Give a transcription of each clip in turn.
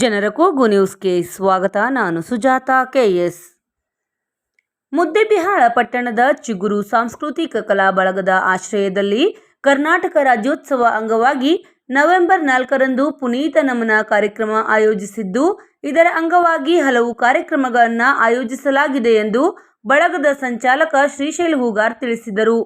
ಜನರ ಕೂಗು ನ್ಯೂಸ್ಗೆ ಸ್ವಾಗತ. ನಾನು ಸುಜಾತ ಕೆಎಸ್. ಮುದ್ದೆಬಿಹಾಳ ಪಟ್ಟಣದ ಚಿಗುರು ಸಾಂಸ್ಕೃತಿಕ ಕಲಾ ಬಳಗದ ಆಶ್ರಯದಲ್ಲಿ ಕರ್ನಾಟಕ ರಾಜ್ಯೋತ್ಸವ ಅಂಗವಾಗಿ ನವೆಂಬರ್ ನಾಲ್ಕರಂದು ಪುನೀತ ನಮನ ಕಾರ್ಯಕ್ರಮ ಆಯೋಜಿಸಿದ್ದು, ಇದರ ಅಂಗವಾಗಿ ಹಲವು ಕಾರ್ಯಕ್ರಮಗಳನ್ನು ಆಯೋಜಿಸಲಾಗಿದೆ ಎಂದು ಬಳಗದ ಸಂಚಾಲಕ ಶ್ರೀಶೈಲ್ ಹೂಗಾರ್ ತಿಳಿಸಿದರು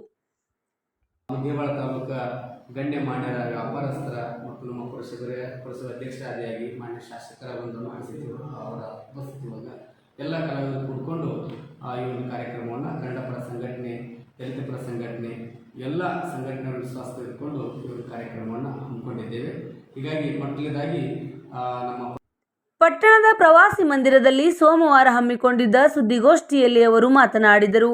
ಮುದ್ದೇಬಾಳ ಮಾನ್ಯರ ವ್ಯಾಪಾರಸ್ಥರ ಮತ್ತು ನಮ್ಮ ಪುರಸಭೆ ಪುರಸಭೆ ಅಧ್ಯಕ್ಷರಾದಿಯಾಗಿ ಮಾನ್ಯ ಶಾಸಕರ ಒಂದು ಉಪಸ್ಥಿತಿಗಳು ಅವರ ಉಪಸ್ಥಿತಿ ಒಳಗ ಎಲ್ಲ ಕಲಾವಿದರು ಕೂಡಿಕೊಂಡು ಈ ಒಂದು ಕಾರ್ಯಕ್ರಮವನ್ನು ಕನ್ನಡ ಪರ ಸಂಘಟನೆ, ದಲಿತ ಪರ ಸಂಘಟನೆ, ಎಲ್ಲ ಸಂಘಟನೆಗಳ ವಿಶ್ವಾಸ ತೆಗೆದುಕೊಂಡು ಈ ಒಂದು ಕಾರ್ಯಕ್ರಮವನ್ನು ಹಮ್ಮಿಕೊಂಡಿದ್ದೇವೆ. ಹೀಗಾಗಿ ಮೊದಲನೇದಾಗಿ ನಮ್ಮ ಪಟ್ಟಣದ ಪ್ರವಾಸಿ ಮಂದಿರದಲ್ಲಿ ಸೋಮವಾರ ಹಮ್ಮಿಕೊಂಡಿದ್ದ ಸುದ್ದಿಗೋಷ್ಠಿಯಲ್ಲಿ ಅವರು ಮಾತನಾಡಿದರು.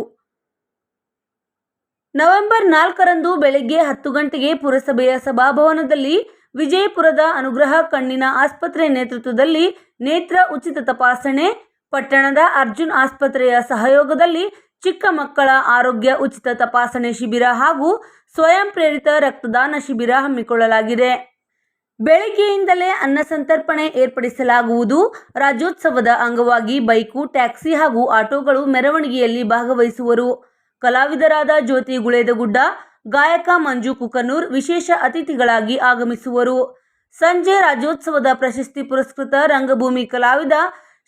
ನವೆಂಬರ್ ನಾಲ್ಕರಂದು ಬೆಳಗ್ಗೆ ಹತ್ತು ಗಂಟೆಗೆ ಪುರಸಭೆಯ ಸಭಾಭವನದಲ್ಲಿ ವಿಜಯಪುರದ ಅನುಗ್ರಹ ಕಣ್ಣಿನ ಆಸ್ಪತ್ರೆ ನೇತೃತ್ವದಲ್ಲಿ ನೇತ್ರ ಉಚಿತ ತಪಾಸಣೆ, ಪಟ್ಟಣದ ಅರ್ಜುನ್ ಆಸ್ಪತ್ರೆಯ ಸಹಯೋಗದಲ್ಲಿ ಚಿಕ್ಕ ಮಕ್ಕಳ ಆರೋಗ್ಯ ಉಚಿತ ತಪಾಸಣೆ ಶಿಬಿರ ಹಾಗೂ ಸ್ವಯಂ ಪ್ರೇರಿತ ರಕ್ತದಾನ ಶಿಬಿರ ಹಮ್ಮಿಕೊಳ್ಳಲಾಗಿದೆ. ಬೆಳಗ್ಗೆಯಿಂದಲೇ ಅನ್ನ ಸಂತರ್ಪಣೆ ಏರ್ಪಡಿಸಲಾಗುವುದು. ರಾಜ್ಯೋತ್ಸವದ ಅಂಗವಾಗಿ ಬೈಕು, ಟ್ಯಾಕ್ಸಿ ಹಾಗೂ ಆಟೋಗಳು ಮೆರವಣಿಗೆಯಲ್ಲಿ ಭಾಗವಹಿಸುವರು. ಕಲಾವಿದರಾದ ಜ್ಯೋತಿ ಗುಳೇದಗುಡ್ಡ, ಗಾಯಕ ಮಂಜು ಕುಕನೂರ್ ವಿಶೇಷ ಅತಿಥಿಗಳಾಗಿ ಆಗಮಿಸುವರು. ಸಂಜೆ ರಾಜ್ಯೋತ್ಸವದ ಪ್ರಶಸ್ತಿ ಪುರಸ್ಕೃತ ರಂಗಭೂಮಿ ಕಲಾವಿದ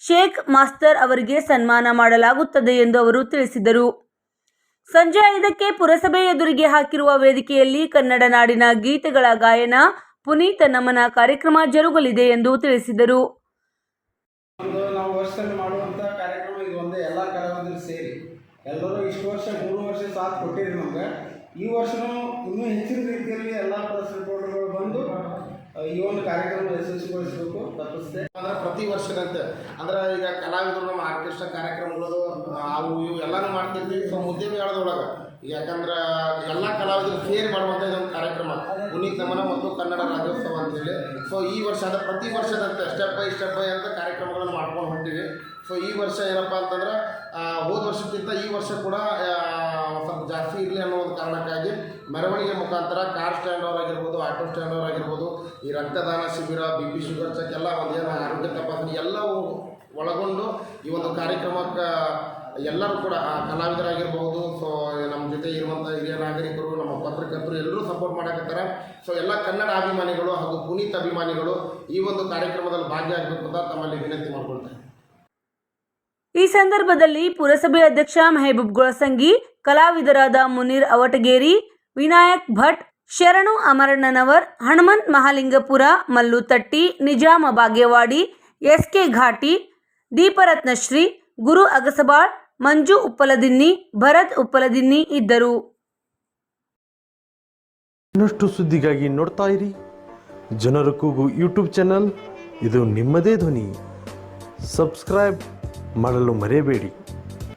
ಶೇಖ್ ಮಾಸ್ತರ್ ಅವರಿಗೆ ಸನ್ಮಾನ ಮಾಡಲಾಗುತ್ತದೆ ಎಂದು ಅವರು ತಿಳಿಸಿದರು. ಸಂಜೆ ಐದಕ್ಕೆ ಪುರಸಭೆ ಎದುರಿಗೆ ಹಾಕಿರುವ ವೇದಿಕೆಯಲ್ಲಿ ಕನ್ನಡ ನಾಡಿನ ಗೀತೆಗಳ ಗಾಯನ, ಪುನೀತ ನಮನ ಕಾರ್ಯಕ್ರಮ ಜರುಗಲಿದೆ ಎಂದು ತಿಳಿಸಿದರು. ನಾವು ವರ್ಷದಲ್ಲಿ ಮಾಡುವಂತಹ ಕಾರ್ಯಕ್ರಮ, ಇದು ಒಂದೇ, ಎಲ್ಲ ಕಲಾವಿದರು ಸೇರಿ. ಎಲ್ಲರೂ ಇಷ್ಟು ವರ್ಷ, ಮೂರು ವರ್ಷ ಸಾಥ್ ಕೊಟ್ಟಿರಿ ನಮ್ಗೆ. ಈ ವರ್ಷನೂ ಇನ್ನೂ ಹೆಚ್ಚಿನ ರೀತಿಯಲ್ಲಿ ಎಲ್ಲ ರಿಪೋರ್ಟ್ಗಳು ಬಂದು ಈ ಒಂದು ಕಾರ್ಯಕ್ರಮ ಯಶಸ್ವಿಗೊಳಿಸಬೇಕು, ತಪ್ಪಿಸ್ದೆ. ಅಂದ್ರೆ ಪ್ರತಿ ವರ್ಷದಂತೆ, ಅಂದ್ರೆ ಈಗ ಕಲಾವಿದರು ನಮ್ಮ ಆರ್ಕೆಸ್ಟ್ರಾ ಕಾರ್ಯಕ್ರಮಗಳು ಅವು ಇವು ಎಲ್ಲಾನು ಮಾಡ್ತಿದ್ವಿ ಸೊ ಮುದ್ದೆ ಮೇಳದೊಳಗೆ ಯಾಕಂದ್ರೆ ಎಲ್ಲ ಕಲಾವಿದರು ಸೇರಿ ಮಾಡುವಂಥ ಇದೊಂದು ಕಾರ್ಯಕ್ರಮ. ಪುನೀತ್ ನಮನ ಮತ್ತು ಕನ್ನಡ ರಾಜ್ಯೋತ್ಸವ ಅಂತೇಳಿ. ಸೊ ಈ ವರ್ಷ ಅದ ಪ್ರತಿ ವರ್ಷದಂತೆ ಸ್ಟೆಪ್ ಬೈ ಸ್ಟೆಪ್ ಬೈ ಅಂತ ಕಾರ್ಯಕ್ರಮಗಳನ್ನು ಮಾಡ್ಕೊಂಡು ಹೊಂಟಿವಿ. ಸೊ ಈ ವರ್ಷ ಏನಪ್ಪ ಅಂತಂದ್ರೆ ಹೋದ ವರ್ಷಕ್ಕಿಂತ ಈ ವರ್ಷ ಕೂಡ ಸ್ವಲ್ಪ ಜಾಸ್ತಿ ಇರಲಿ ಅನ್ನೋ ಒಂದು ಕಾರಣಕ್ಕಾಗಿ ಮೆರವಣಿಗೆ ಮುಖಾಂತರ ಕಾರ್ ಸ್ಟ್ಯಾಂಡ್ ಅವರಾಗಿರ್ಬೋದು ಆಟೋ ಸ್ಟ್ಯಾಂಡ್ ಅವರಾಗಿರ್ಬೋದು ಈ ರಕ್ತದಾನ ಶಿಬಿರ ಬಿ ಪಿ ಶುಗರ್ ಚೆಕ್ ಎಲ್ಲ ಒಂದೇನು ಆರೋಗ್ಯ ತಪಾಸಣೆ ಎಲ್ಲವೂ ಒಳಗೊಂಡು ಈ ಒಂದು ಕಾರ್ಯಕ್ರಮಕ್ಕೆ ಎಲ್ಲರೂ ಕೂಡ ಆ, ಕಲಾವಿದರಾಗಿರ್ಬೋದು ಸೊ ನಮ್ಮ ಜೊತೆ ಇರುವಂಥ ಹಿರಿಯ ನಾಗರಿಕರು ನಮ್ಮ ಪತ್ರಕರ್ತರು ಎಲ್ಲರೂ ಸಪೋರ್ಟ್ ಮಾಡಕತ್ತಾರೆ. ಸೊ ಎಲ್ಲ ಕನ್ನಡ ಅಭಿಮಾನಿಗಳು ಹಾಗೂ ಪುನೀತ್ ಅಭಿಮಾನಿಗಳು ಈ ಒಂದು ಕಾರ್ಯಕ್ರಮದಲ್ಲಿ ಭಾಗಿಯಾಗಬೇಕು ಅಂತ ತಮ್ಮಲ್ಲಿ ವಿನಂತಿ ಮಾಡ್ಕೊಳ್ತಾರೆ ಈ ಸಂದರ್ಭದಲ್ಲಿ ಪುರಸಭೆ ಅಧ್ಯಕ್ಷ ಮೆಹಬೂಬ್ ಗೊಳಸಂಗಿ ಕಲಾವಿದರಾದ ಮುನೀರ್ ಅವಟಗೇರಿ ವಿನಾಯಕ್ ಭಟ್, ಶರಣು ಅಮರಣ್ಣನವರ್, ಹನುಮಂತ್ ಮಹಾಲಿಂಗಪುರ ಮಲ್ಲುತಟ್ಟಿ ನಿಜಾಮ ಭಾಗ್ಯವಾಡಿ ಎಸ್ ಕೆ ಘಾಟಿ, ದೀಪರತ್ನಶ್ರೀ, ಗುರು ಅಗಸಬಾಳ್, ಮಂಜು ಉಪ್ಪಲದಿನ್ನಿ, ಭರತ್ ಉಪ್ಪಲದಿನ್ನಿ ಇದ್ದರು. ಇನ್ನಷ್ಟು ಸುದ್ದಿಗಾಗಿ ನೋಡ್ತಾ ಇರಿ. ಜನರ ಕೂಗು ಯೂಟ್ಯೂಬ್ ಚಾನಲ್, ಇದು ನಿಮ್ಮದೇ ಧ್ವನಿ. ಸಬ್ಸ್ಕ್ರೈಬ್ ಮಾಡಲು ಮರೆಯಬೇಡಿ.